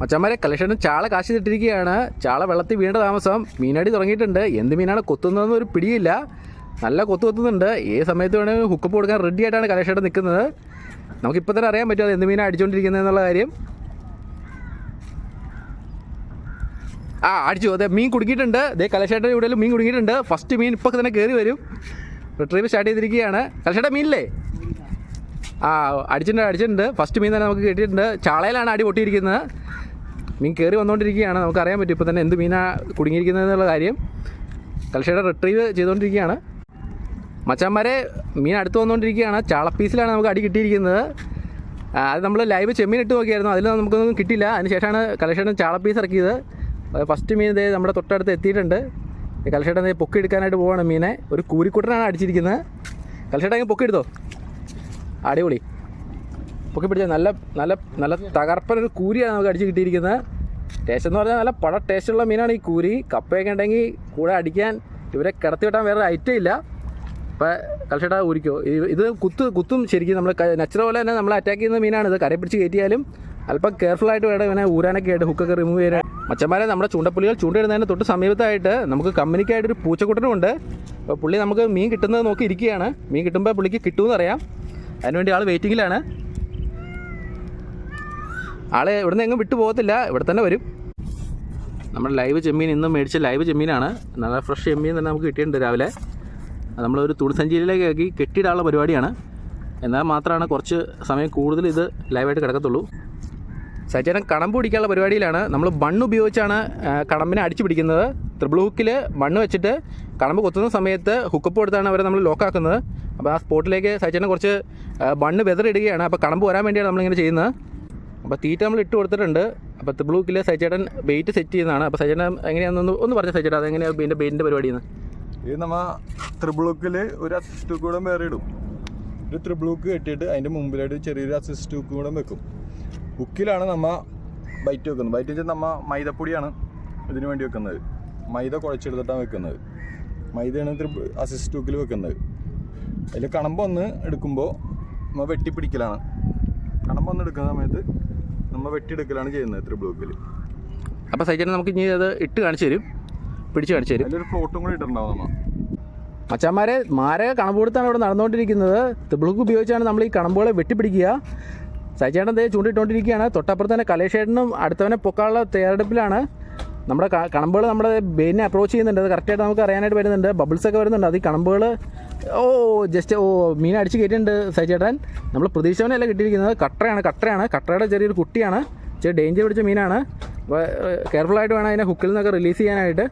മച്ചന്മാരെ കളക്ഷന് ചാള കാശ് തിട്ടിരിക്കുകയാണ് ചാള വെള്ളത്തിൽ വീണ്ട താമസം. മീനടി തുടങ്ങിയിട്ടുണ്ട്. എന്ത് മീനാണ് കൊത്തുന്നതെന്ന് ഒരു പിടിയില്ല. നല്ല കൊത്തു കൊത്തുന്നുണ്ട്. ഏത് സമയത്ത് വേണമെങ്കിൽ ഹുക്കപ്പ് കൊടുക്കാൻ റെഡി ആയിട്ടാണ് കലക്ഷേട്ടൻ നിൽക്കുന്നത്. നമുക്കിപ്പോൾ തന്നെ അറിയാൻ പറ്റുമോ അത് എന്ത് മീനാണ് അടിച്ചുകൊണ്ടിരിക്കുന്നത് എന്നുള്ള കാര്യം. ആ അടിച്ചു. അതെ മീൻ കുടുങ്ങിയിട്ടുണ്ട്. ദേ കലശേട്ടൻ ഇവിടെ മീൻ കുടുങ്ങിയിട്ടുണ്ട്. ഫസ്റ്റ് മീൻ ഇപ്പോൾ തന്നെ കയറി വരും. റിട്രീവ് സ്റ്റാർട്ട് ചെയ്തിരിക്കുകയാണ്. കലശേട്ടൻ മീനില്ലേ? ആ അടിച്ചിട്ടുണ്ട് അടിച്ചിട്ടുണ്ട്. ഫസ്റ്റ് മീൻ തന്നെ നമുക്ക് കിട്ടിയിട്ടുണ്ട്. ചാളയിലാണ് അടി പൊട്ടിയിരിക്കുന്നത്. മീൻ കയറി വന്നുകൊണ്ടിരിക്കുകയാണ് നമുക്കറിയാൻ പറ്റും ഇപ്പോൾ തന്നെ എന്ത് മീനാ കുടുങ്ങിയിരിക്കുന്നത് എന്നുള്ള കാര്യം. കൽഷയുടെ റിട്രീവ് ചെയ്തുകൊണ്ടിരിക്കുകയാണ് മച്ചാന്മാരെ മീൻ അടുത്ത് വന്നുകൊണ്ടിരിക്കുകയാണ് ചാളപ്പീസിലാണ് നമുക്ക് അടി കിട്ടിയിരിക്കുന്നത്. അത് നമ്മൾ ലൈവ് ചെമ്മീൻ ഇട്ട് നോക്കിയായിരുന്നു. അതിൽ നമുക്കൊന്നും കിട്ടിയില്ല. അതിനുശേഷമാണ് കലശേട്ടൻ ചാളപ്പീസ് ഇറക്കിയത്. ഫസ്റ്റ് മീൻ ഇതേ നമ്മുടെ തൊട്ടടുത്ത് എത്തിയിട്ടുണ്ട്. കലശേടൻ ഇതേ പൊക്കി എടുക്കാനായിട്ട് പോവാണ് മീനെ. ഒരു കൂരിക്കുട്ടനാണ് അടിച്ചിരിക്കുന്നത്. അങ്ങ് പൊക്കി എടുത്തോ? അടിപൊളി. പൊക്കി പിടിച്ച നല്ല നല്ല നല്ല തകർപ്പനൊരു കൂരിയാണ് നമുക്ക് അടിച്ച് കിട്ടിയിരിക്കുന്നത്. ടേസ്റ്റ് എന്ന് പറഞ്ഞാൽ നല്ല പട ടേസ്റ്റുള്ള മീനാണ് ഈ കൂരി. കപ്പയൊക്കെ ഉണ്ടെങ്കിൽ കൂടെ അടിക്കാൻ ഇവരെ കിടത്തി വിട്ടാൻ വേറെ ഐറ്റം ഇല്ല. അപ്പോൾ കളിച്ചിട്ടാ ഊരിക്കോ. ഇത് കുത്തു കുത്ത് ശരിക്കും നമ്മൾ നച്ചുറൽ പോലെ തന്നെ നമ്മൾ അറ്റാക്ക് ചെയ്യുന്ന മീനാണ് ഇത്. കരയെ പിടിച്ച് കയറ്റിയാലും അല്പം കെയർഫുൾ ആയിട്ട് വേണം ഇവനെ ഊരാനൊക്കെ ആയിട്ട് ഹുക്കൊക്കെ റിമൂവ് ചെയ്യാൻ മച്ചന്മാരെ നമ്മുടെ ചൂണ്ടപ്പുള്ളികൾ ചൂണ്ടയിടുന്നതിന് തൊട്ട് സമീപത്തായിട്ട് നമുക്ക് കമ്പനിക്കായിട്ട് ഒരു പൂച്ചക്കുട്ടനുണ്ട് അപ്പോൾ പുള്ളി നമുക്ക് മീൻ കിട്ടുന്നത് നോക്കി ഇരിക്കുകയാണ്. മീൻ കിട്ടുമ്പോൾ പുള്ളിക്ക് കിട്ടുമെന്ന് അറിയാം അതിനുവേണ്ടി ആൾ വെയിറ്റിങ്ങിലാണ് ആളെ ഇവിടുന്ന് എങ്ങും വിട്ടു പോകത്തില്ല. ഇവിടെ തന്നെ വരും. നമ്മുടെ ലൈവ് ചെമ്മീൻ ഇന്നും മേടിച്ച ലൈവ് ചെമ്മീനാണ്. നല്ല ഫ്രഷ് ചെമ്മീൻ തന്നെ നമുക്ക് കിട്ടിയിട്ടുണ്ട് രാവിലെ. നമ്മളൊരു തുണിസഞ്ചിയിലേക്ക് ആക്കി കെട്ടിയിടാനുള്ള പരിപാടിയാണ്. എന്നാൽ മാത്രമാണ് കുറച്ച് സമയം കൂടുതൽ ഇത് ലൈവായിട്ട് കിടക്കത്തുള്ളൂ. സച്ചേട്ടൻ കടമ്പ് പിടിക്കാനുള്ള പരിപാടിയിലാണ്. നമ്മൾ ബണ്ണ് ഉപയോഗിച്ചാണ് കടമ്പിനെ അടിച്ചു പിടിക്കുന്നത്. ത്രിബിൾ ഹുക്കിൽ മണ്ണ് വെച്ചിട്ട് കടമ്പ് കൊത്തുന്ന സമയത്ത് ഹുക്കപ്പ് കൊടുത്താണ് അവരെ നമ്മൾ ലോക്കാക്കുന്നത് അപ്പോൾ ആ സ്പോട്ടിലേക്ക് സച്ചേട്ടൻ കുറച്ച് മണ്ണ് വെതറിടുകയാണ് അപ്പോൾ കടമ്പ് വരാൻ വേണ്ടിയാണ് നമ്മളിങ്ങനെ ചെയ്യുന്നത്. അപ്പോൾ തീറ്റ നമ്മൾ ഇട്ട് കൊടുത്തിട്ടുണ്ട്. അപ്പോൾ ബ്ലൂ ഹുക്കിൽ സച്ചേട്ടൻ വെയിറ്റ് സെറ്റ് ചെയ്യുന്നതാണ്. അപ്പോൾ സച്ചേട്ടൻ എങ്ങനെയാണെന്ന് ഒന്ന് പറഞ്ഞ സച്ചേട്ടൻ അതെങ്ങനെയാണ് ഇതിന്റെ ബെയിന്റെ പരിപാടിയെന്ന് ഇത് നമ്മൾ ത്രിബ്ലൂക്കിൽ ഒരു അസിസ്റ്റ് കൂടെ വേറെ ഇടും. ഒരു ത്രിബ്ലൂക്ക് കെട്ടിയിട്ട് അതിന്റെ മുമ്പിലായിട്ട് ചെറിയൊരു അസിസ്റ്റ് കൂടെ വെക്കും. ഹുക്കിലാണ് നമ്മൾ ബൈറ്റ് വെക്കുന്നത്. ബൈറ്റ് വെച്ചാൽ നമ്മ മൈദപ്പൊടിയാണ് ഇതിനു വേണ്ടി വെക്കുന്നത്. മൈദ കുഴച്ചെടുത്തിട്ടാണ് വെക്കുന്നത്. മൈദയാണ് ത്രിബിൾ അസിസ്റ്റ് ഹുക്കിൽ വെക്കുന്നത്. അതിൽ കണമ്പൊന്ന് എടുക്കുമ്പോൾ നമ്മൾ വെട്ടിപ്പിടിക്കലാണ്. കണമ്പൊന്ന് എടുക്കുന്ന സമയത്ത് നമ്മ വെട്ടിയെടുക്കലാണ് ചെയ്യുന്നത് ഇത്ര ബ്ലോക്കിൽ അപ്പോൾ സച്ചേട്ടൻ നമുക്ക് ഇനി അത് ഇട്ട് കാണിച്ചു തരും. പിടിച്ച് കാണിച്ചു തരും. അതിലൊരു ഫ്ലോട്ടും കൂടി ഇട്ടിട്ടുണ്ടാവും നമ്മൾ അച്ഛന്മാരെ മാരക കണമ്പുകൊടുത്താണ് ഇവിടെ നടന്നുകൊണ്ടിരിക്കുന്നത്. തിബിളുക്ക് ഉപയോഗിച്ചാണ് നമ്മൾ ഈ കണമ്പുകളെ വെട്ടിപ്പിടിക്കുക. സൈചേട്ടൻ ദേ ചൂണ്ടിട്ടുകൊണ്ടിരിക്കുകയാണ് തൊട്ടപ്പുറത്ത് തന്നെ കലേഷേട്ടനും അടുത്തവനെ പൊക്കാനുള്ള തയ്യാറെടുപ്പിലാണ്. നമ്മുടെ കണമ്പുകൾ നമ്മുടെ ബെയിനെ അപ്രോച്ച് ചെയ്യുന്നുണ്ട്. അത് കറക്റ്റായിട്ട് നമുക്ക് അറിയാനായിട്ട് വരുന്നുണ്ട്. ബബിൾസ് ഒക്കെ വരുന്നുണ്ട്. അത് ഈ കണമ്പുകൾ ഓ ജസ്റ്റ് ഓ മീൻ അടിച്ച് കയറ്റിയിട്ടുണ്ട് സൈചേട്ടൻ നമ്മൾ പ്രതീക്ഷവനല്ല കിട്ടിയിരിക്കുന്നത്. കട്ടറയാണ് കട്ടറയാണ് കട്ടറയുടെ ചെറിയൊരു കുട്ടിയാണ്. ചെറിയ ഡേഞ്ചർ പിടിച്ച മീനാണ്. കെയർഫുള്ളായിട്ട് വേണം അതിനെ ഹുക്കിൽ നിന്നൊക്കെ റിലീസ് ചെയ്യാനായിട്ട്.